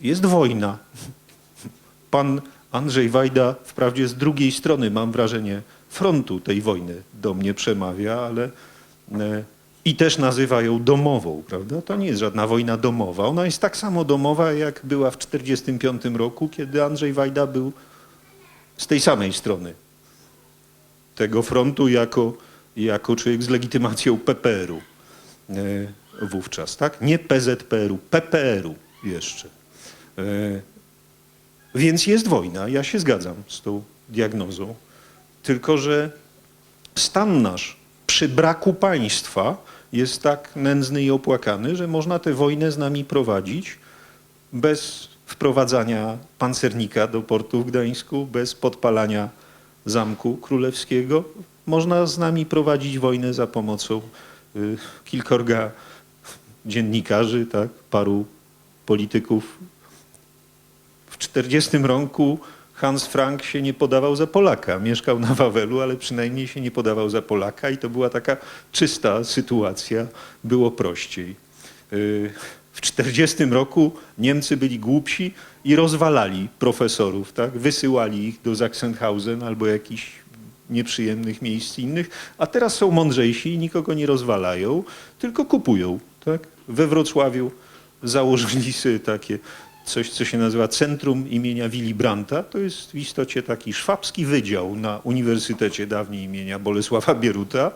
jest wojna. Pan Andrzej Wajda wprawdzie z drugiej strony, mam wrażenie, frontu tej wojny do mnie przemawia, ale e, i też nazywa ją domową, prawda? To nie jest żadna wojna domowa. Ona jest tak samo domowa, jak była w 1945 roku, kiedy Andrzej Wajda był z tej samej strony tego frontu jako, jako człowiek z legitymacją PPR-u e, wówczas, tak? Nie PZPR-u, PPR-u jeszcze. E, Więc jest wojna, ja się zgadzam z tą diagnozą, tylko że stan nasz przy braku państwa jest tak nędzny i opłakany, że można tę wojnę z nami prowadzić bez wprowadzania pancernika do portu w Gdańsku, bez podpalania Zamku Królewskiego. Można z nami prowadzić wojnę za pomocą y, kilkorga dziennikarzy, tak, paru polityków. W 40 roku Hans Frank się nie podawał za Polaka. Mieszkał na Wawelu, ale przynajmniej się nie podawał za Polaka i to była taka czysta sytuacja, było prościej. Y, W 40 roku Niemcy byli głupsi i rozwalali profesorów, tak? wysyłali ich do Sachsenhausen albo jakichś nieprzyjemnych miejsc innych, a teraz są mądrzejsi i nikogo nie rozwalają, tylko kupują. Tak? We Wrocławiu założyli sobie takie coś, co się nazywa Centrum imienia Willy Brandta. To jest w istocie taki szwabski wydział na Uniwersytecie dawniej imienia Bolesława Bieruta.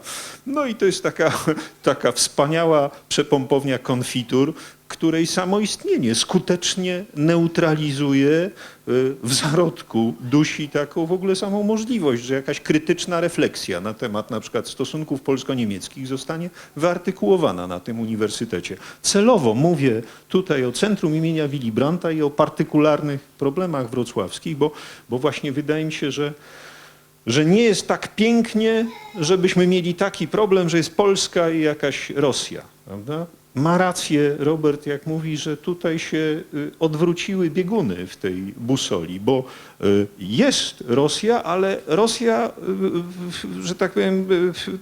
No i to jest taka, taka wspaniała przepompownia konfitur, której samo istnienie skutecznie neutralizuje y, w zarodku, dusi taką w ogóle samą możliwość, że jakaś krytyczna refleksja na temat na przykład stosunków polsko-niemieckich zostanie wyartykułowana na tym uniwersytecie. Celowo mówię tutaj o Centrum imienia Willy Brandta i o partykularnych problemach wrocławskich, bo, bo właśnie wydaje mi się, że że nie jest tak pięknie, żebyśmy mieli taki problem, że jest Polska i jakaś Rosja. Prawda? Ma rację Robert, jak mówi, że tutaj się y, odwróciły bieguny w tej busoli, bo y, jest Rosja, ale Rosja, y, że tak powiem,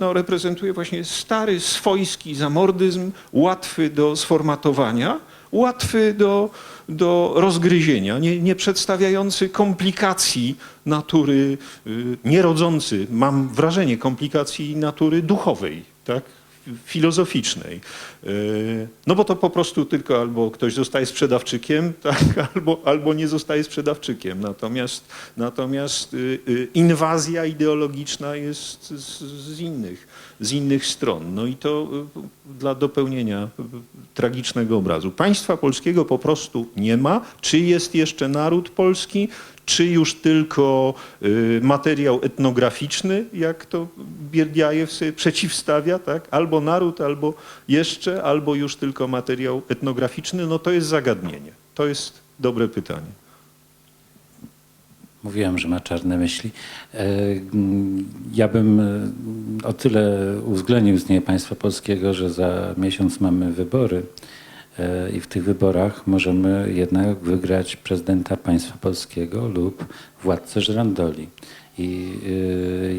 no, reprezentuje właśnie stary swojski zamordyzm, łatwy do sformatowania, łatwy do, do rozgryzienia, nie, nie przedstawiający komplikacji natury, y, nie rodzący, mam wrażenie, komplikacji natury duchowej, tak? Filozoficznej. Y, No bo to po prostu tylko albo ktoś zostaje sprzedawczykiem, tak? albo, albo nie zostaje sprzedawczykiem. Natomiast, natomiast y, y, inwazja ideologiczna jest z, z, innych, z innych stron. No i to dla dopełnienia tragicznego obrazu. Państwa polskiego po prostu nie ma. Czy jest jeszcze naród polski? czy już tylko y, materiał etnograficzny, jak to Bierdiajew sobie przeciwstawia, tak? albo naród, albo jeszcze, albo już tylko materiał etnograficzny, no to jest zagadnienie. To jest dobre pytanie. Mówiłem, że ma czarne myśli. E, Ja bym e, o tyle uwzględnił istnienie państwa polskiego, że za miesiąc mamy wybory e, i w tych wyborach możemy jednak wygrać prezydenta państwa polskiego lub władcę żyrandoli. I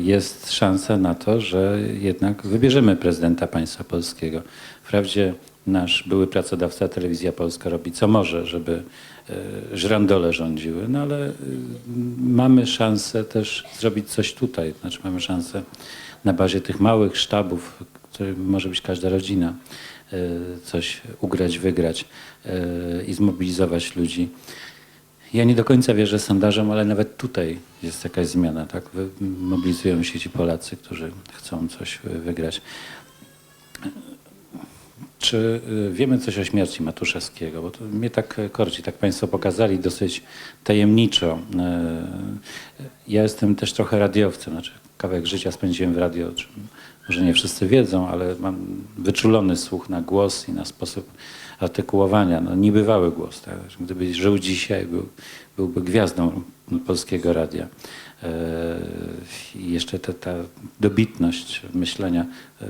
jest szansa na to, że jednak wybierzemy prezydenta państwa polskiego. Wprawdzie nasz były pracodawca Telewizja Polska robi co może, żeby e, żyrandole rządziły, no ale y, mamy szansę też zrobić coś tutaj. Znaczy mamy szansę na bazie tych małych sztabów, które może być każda rodzina, e, coś ugrać, wygrać e, i zmobilizować ludzi. Ja nie do końca wierzę sondażom, ale nawet tutaj jest jakaś zmiana. Tak? Mobilizują się ci Polacy, którzy chcą coś wygrać. Czy y, wiemy coś o śmierci Matuszewskiego? Bo to mnie tak e, korci, tak Państwo pokazali dosyć tajemniczo. E, Ja jestem też trochę radiowcem, znaczy kawałek życia spędziłem w radio, może nie wszyscy wiedzą, ale mam wyczulony słuch na głos i na sposób artykułowania. No, niebywały głos. Tak? Gdyby żył dzisiaj, był, byłby gwiazdą polskiego radia. E, I jeszcze ta, ta dobitność myślenia. E,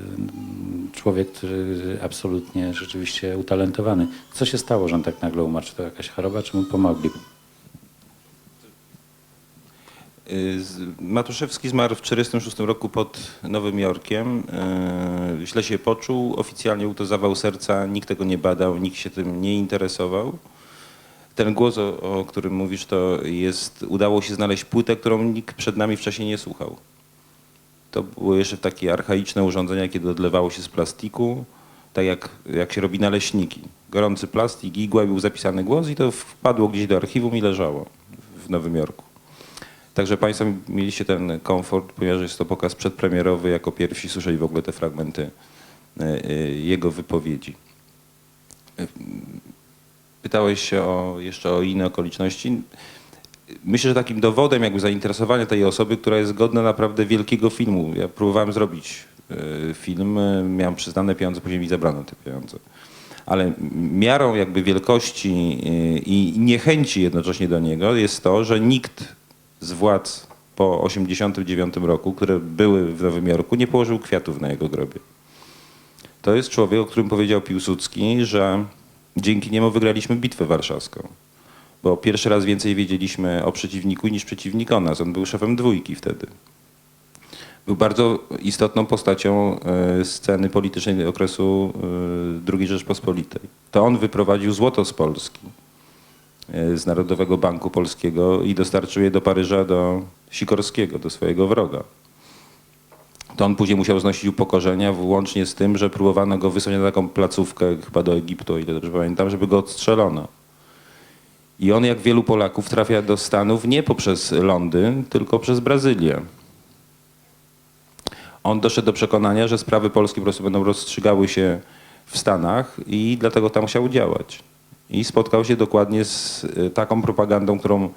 Człowiek, który absolutnie rzeczywiście utalentowany. Co się stało, że on tak nagle umarł? Czy to jakaś choroba, czy mu pomogli? Y, Matuszewski zmarł w 1946 roku pod Nowym Jorkiem. Y, Źle się poczuł, oficjalnie był to zawał serca, nikt tego nie badał, nikt się tym nie interesował. ten głos, o, o którym mówisz, to jest, udało się znaleźć płytę, którą nikt przed nami wcześniej nie słuchał. To było jeszcze takie archaiczne urządzenia, kiedy odlewało się z plastiku, tak jak, jak się robi naleśniki. Gorący plastik, igła, i był zapisany głos i to wpadło gdzieś do archiwum i leżało w Nowym Jorku. Także Państwo mieliście ten komfort, ponieważ jest to pokaz przedpremierowy, jako pierwsi słyszeli w ogóle te fragmenty e, e, jego wypowiedzi. E, Pytałeś się o, jeszcze o inne okoliczności. Myślę, że takim dowodem jakby zainteresowania tej osoby, która jest godna naprawdę wielkiego filmu. Ja próbowałem zrobić film, miałem przyznane pieniądze, później mi zabrano te pieniądze. Ale miarą jakby wielkości i niechęci jednocześnie do niego jest to, że nikt z władz po 89 roku, które były w Nowym Jorku, nie położył kwiatów na jego grobie. To jest człowiek, o którym powiedział Piłsudski, że dzięki niemu wygraliśmy bitwę warszawską. Bo pierwszy raz więcej wiedzieliśmy o przeciwniku niż przeciwnik o nas. On był szefem dwójki wtedy. Był bardzo istotną postacią e, sceny politycznej okresu e, II Rzeczpospolitej. To on wyprowadził złoto z Polski, z Narodowego Banku Polskiego i dostarczył je do Paryża, do Sikorskiego, do swojego wroga. To on później musiał znosić upokorzenia, włącznie z tym, że próbowano go wysłać na taką placówkę, chyba do Egiptu, o ile dobrze pamiętam, żeby go odstrzelono. I on, jak wielu Polaków, trafia do Stanów nie poprzez Londyn, tylko przez Brazylię. On doszedł do przekonania, że sprawy polskie po prostu będą rozstrzygały się w Stanach i dlatego tam chciał działać. I spotkał się dokładnie z y, taką propagandą, którą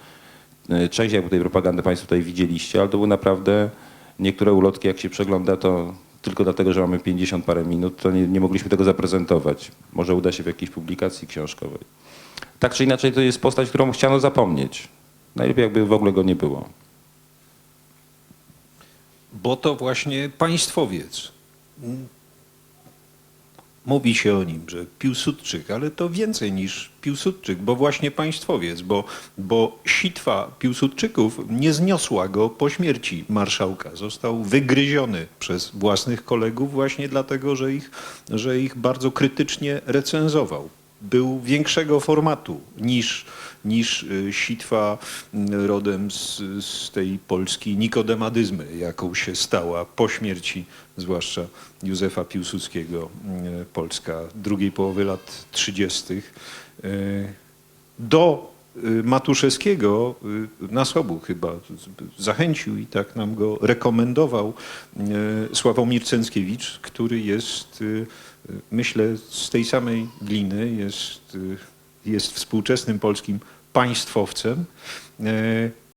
y, część jakby tej propagandy Państwo tutaj widzieliście, ale to były naprawdę niektóre ulotki, jak się przegląda, to tylko dlatego, że mamy 50 parę minut, to nie, nie mogliśmy tego zaprezentować. Może uda się w jakiejś publikacji książkowej. Tak czy inaczej, to jest postać, którą chciano zapomnieć. Najlepiej jakby w ogóle go nie było. Bo to właśnie państwowiec. Mówi się o nim, że Piłsudczyk, ale to więcej niż Piłsudczyk, bo właśnie państwowiec, bo, bo sitwa Piłsudczyków nie zniosła go po śmierci marszałka. Został wygryziony przez własnych kolegów właśnie dlatego, że ich, że ich bardzo krytycznie recenzował. Był większego formatu niż, niż y, sitwa y, rodem z, z tej Polski nikodemadyzmy, jaką się stała po śmierci zwłaszcza Józefa Piłsudskiego, y, Polska drugiej połowy lat 30. Y, Do Matuszewskiego y, na Sobu chyba zachęcił i tak nam go rekomendował y, Sławomir Cęckiewicz, który jest, y, y, myślę, z tej samej gliny, jest, y, jest współczesnym polskim państwowcem. Y,